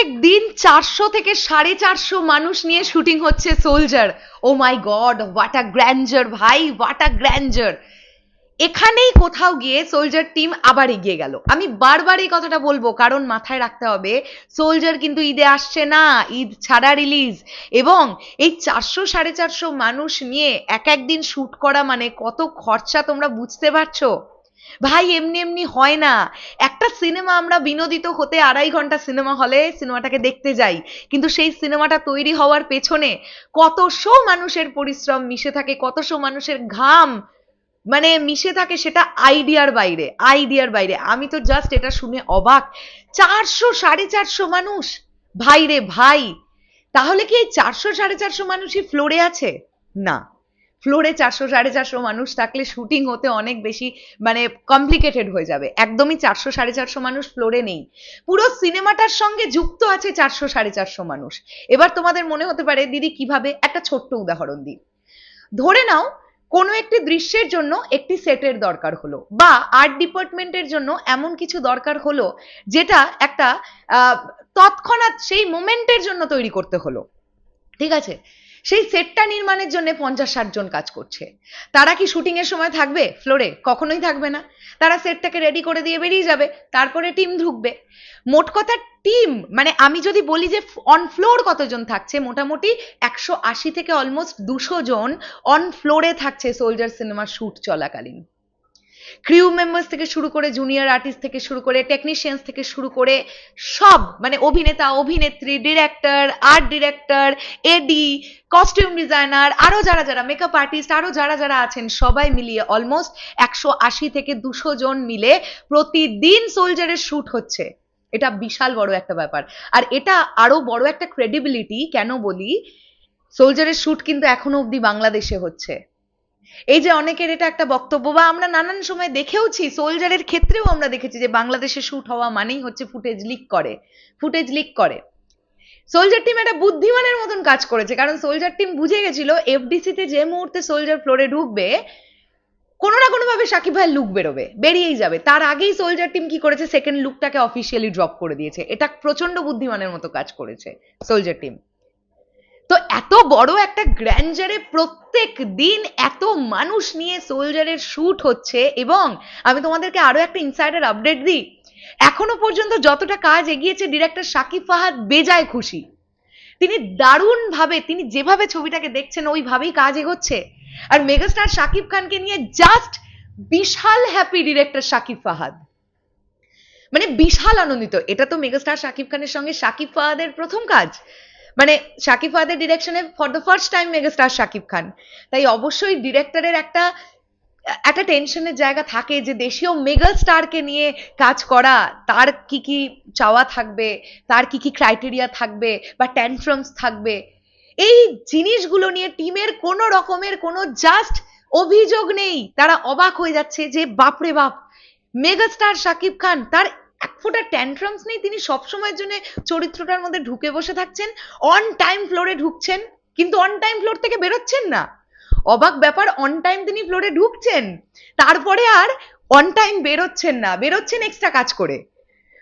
প্রত্যেক দিন চারশো থেকে সাড়ে চারশো মানুষ নিয়ে শুটিং হচ্ছে soldier. Oh my god what a grandeur ভাই হোয়াট আ গ্র্যান্ডার এখানেই কোথাও গিয়ে সোলজার টিম আবার এগিয়ে গেল। আমি বারবার এই কথাটা বলব, কারণ মাথায় রাখতে হবে, সোলজার কিন্তু ঈদে আসছে না, ঈদ ছাড়া রিলিজ এবং এই চারশো সাড়ে চারশো মানুষ নিয়ে এক একদিন শুট করা মানে কত খরচা তোমরা বুঝতে পারছ? ভাই, এমনি এমনি হয় না। একটা সিনেমা আমরা বিনোদিত হতে আড়াই ঘণ্টা সিনেমা হলে সিনেমাটাকে দেখতে যাই। কিন্তু সেই সিনেমাটা তৈরি হওয়ার পেছনে কত শো মানুষের পরিশ্রম মিশে থাকে কতশো মানুষের ঘাম মানে মিশে থাকে সেটা আইডিয়ার বাইরে আইডিয়ার বাইরে। আমি তো জাস্ট এটা শুনে অবাক। চারশো, সাড়ে চারশো মানুষ? ভাই রে ভাই, তাহলে কি এই চারশো, সাড়ে চারশো মানুষই ফ্লোরে আছে? না। ফ্লোরে চারশো, সাড়ে চারশো মানুষ থাকলে শুটিং হতে অনেক বেশি মানে কমপ্লিকেটেড হয়ে যাবে। একদমই চারশো, সাড়ে চারশো মানুষ ফ্লোরে নেই। পুরো সিনেমাটার সঙ্গে যুক্ত আছে চারশো, সাড়ে চারশো মানুষ। এবার তোমাদের মনে হতে পারে, দিদি, কীভাবে? একটা ছোট্ট উদাহরণ দিই। ধরে নাও, কোনো একটি দৃশ্যের জন্য একটি সেটের দরকার হলো, বা আর্ট ডিপার্টমেন্টের জন্য এমন কিছু দরকার হলো, যেটা একটা তৎক্ষণাৎ সেই মোমেন্টের জন্য তৈরি করতে হলো। ঠিক আছে? সেই সেটটা নির্মাণের জন্য পঞ্চাশ ষাট জন কাজ করছে। তারা কি শুটিং এর সময় থাকবে? ফ্লোরে কখনোই থাকবে না। তারা সেটটাকে রেডি করে দিয়ে বেরিয়ে যাবে, তারপরে টিম ঢুকবে। মোট কথা টিম মানে আমি যদি বলি যে অন ফ্লোর কতজন থাকছে, মোটামুটি একশো আশি থেকে অলমোস্ট দুশো জন অন ফ্লোরে থাকছে সোলজার সিনেমা শুট চলাকালীন। ক্রিউ মেম্বার্স থেকে শুরু করে জুনিয়র আর্টিস্ট থেকে শুরু করে টেকনিশিয়ানস থেকে শুরু করে সব মানে অভিনেতা, অভিনেত্রী director art director AD costume designer আরও যারা যারা মেকআপ আর্টিস্ট আরও যারা যারা আছেন, সবাই মিলিয়ে অলমোস্ট একশো আশি থেকে দুশো জন মিলে প্রতিদিন সোলজারের শুট হচ্ছে। এটা বিশাল বড় একটা ব্যাপার। আর এটা আরও বড় একটা ক্রেডিবিলিটি কেন বলি? সোলজারের শুট কিন্তু এখনও অবধি বাংলাদেশে হচ্ছে। এই যে অনেকের এটা একটা বক্তব্য, বা আমরা নানান সময় দেখেওছি, সোলজারের ক্ষেত্রেও আমরা দেখেছি যে বাংলাদেশে শুট হওয়া মানেই হচ্ছে ফুটেজ লিক করে ফুটেজ লিক করে। সোলজার টিম একটা বুদ্ধিমানের মতন কাজ করেছে, কারণ সোলজার টিম বুঝে গেছিল এফডিসি তে যে মুহূর্তে সোলজার ফ্লোরে ঢুকবে, কোনো না কোনো ভাবে সাকিব ভাইয়ের লুক বেরোবে, বেরিয়েই যাবে। তার আগেই সোলজার টিম কি করেছে? সেকেন্ড লুকটাকে অফিসিয়ালি ড্রপ করে দিয়েছে। এটা প্রচণ্ড বুদ্ধিমানের মতো কাজ করেছে সোলজার টিম এত বড় একটা গ্র্যান্ডারে প্রত্যেক দিন এত মানুষ নিয়ে সোলজারের শুট হচ্ছে এবং আমি তোমাদেরকে আরও একটা ইনসাইডার আপডেট দিই। এখনও পর্যন্ত যতটা কাজ এগিয়েছে, ডিরেক্টর শাকিব ফাহাদ বেজায় খুশি। তিনি দারুণ ভাবে তিনি যেভাবে ছবিটাকে দেখছেন, ওইভাবেই কাজ এগোচ্ছে। আর মেগাস্টার শাকিব খানকে নিয়ে জাস্ট বিশাল হ্যাপি ডিরেক্টর শাকিব ফাহাদ। মানে বিশাল আনন্দিত। এটা তো মেগাস্টার শাকিব খানের সঙ্গে শাকিব ফাহাদের প্রথম কাজ। মানে শাকিব ফাহাদের ডিরেকশনে for the first time megastar Shakib Khan. তাই অবশ্যই ডিরেক্টরের একটা একটা টেনশনের জায়গা থাকে যে দেশীয় মেগা স্টারকে নিয়ে কাজ করা, তার কি কি চাওয়া থাকবে, তার কি কি ক্রাইটেরিয়া থাকবে বা ট্যান্ট্রামস থাকবে। এই জিনিসগুলো নিয়ে টিমের কোনো রকমের কোনো জাস্ট অভিযোগ নেই। তারা অবাক হয়ে যাচ্ছে যে বাপরে বাপ মেগাস্টার শাকিব খান তার এক ফোঁটা ট্যান্ট্রামস নেই, তিনি সবসময়ের জন্য চরিত্রটার মধ্যে ঢুকে বসে থাকছেন অন টাইম ফ্লোরে ঢুকছেন, কিন্তু অন টাইম ফ্লোর থেকে বেরোচ্ছেন না। অবাক ব্যাপার অন টাইম তিনি ফ্লোরে ঢুকছেন, তারপরে আর অন টাইম বেরোচ্ছেন না, বেরোচ্ছেন এক্সট্রা কাজ করে।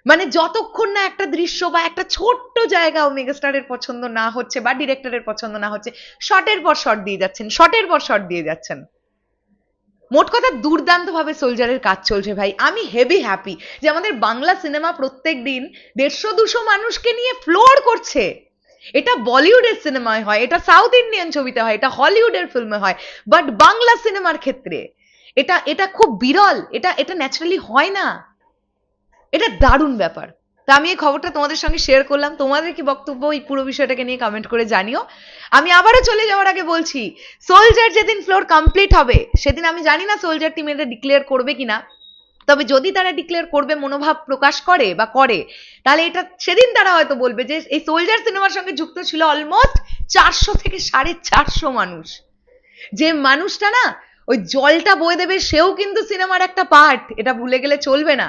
মানে যতক্ষণ না একটা দৃশ্য বা একটা ছোট্ট জায়গাও মেগাস্টারের পছন্দ না হচ্ছে বা ডিরেক্টরের পছন্দ না হচ্ছে শটের পর শট দিয়ে যাচ্ছেন শটের পর শট দিয়ে যাচ্ছেন। মোট কথা দুর্দান্ত ভাবে সোলজারের কাজ চলছে ভাই। আমি হেভি হ্যাপি যে আমাদের বাংলা সিনেমা প্রত্যেক দিন দেড়শো, দুশো মানুষকে নিয়ে ফ্লোর করছে। এটা বলিউডের সিনেমায় হয়, এটা সাউথ ইন্ডিয়ান ছবিতে হয়, এটা হলিউডের ফিল্মে হয় বাট বাংলা সিনেমার ক্ষেত্রে এটা এটা খুব বিরল, এটা এটা ন্যাচারালি হয় না। এটা দারুণ ব্যাপার। তা আমি এই খবরটা তোমাদের সঙ্গে শেয়ার করলাম। তোমাদের কি বক্তব্য এই পুরো বিষয়টাকে নিয়ে কমেন্ট করে জানিও। আমি আবারও চলে যাওয়ার আগে বলছি সোলজার যেদিন ফ্লোর কমপ্লিট হবে, সেদিন আমি জানি না সোলজার টিম এটা ডিক্লেয়ার করবে কিনা। তবে যদি তারা ডিক্লেয়ার করবে, মনোভাব প্রকাশ করে বা করে, তাহলে এটা সেদিন তারা হয়তো বলবে যে, এই সোলজার সিনেমার সঙ্গে যুক্ত ছিল অলমোস্ট চারশো থেকে সাড়ে চারশো মানুষ। যে মানুষটা না, ওই জলটা বয়ে দেবে, সেও কিন্তু সিনেমার একটা পার্ট এটা ভুলে গেলে চলবে না।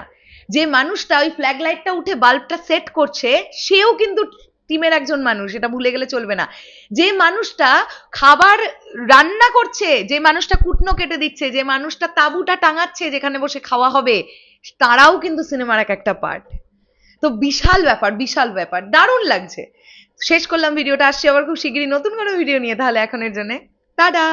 যে মানুষটা ওই ফ্ল্যাগ লাইটটা উঠে বাল্বটা সেট করছে, সেও কিন্তু টিমের একজন মানুষ, এটা ভুলে গেলে চলবে না। যে মানুষটা খাবার রান্না করছে, যে মানুষটা কুটনো কেটে দিচ্ছে, যে মানুষটা তাঁবুটা টাঙাচ্ছে যেখানে বসে খাওয়া হবে, তারাও কিন্তু সিনেমার এক একটা পার্ট তো বিশাল ব্যাপার বিশাল ব্যাপার, দারুণ লাগছে। শেষ করলাম, ভিডিওটা আসছি আবার খুব শিগগিরই নতুন কোনো ভিডিও নিয়ে, তাহলে এখনের জন্য, টাটা!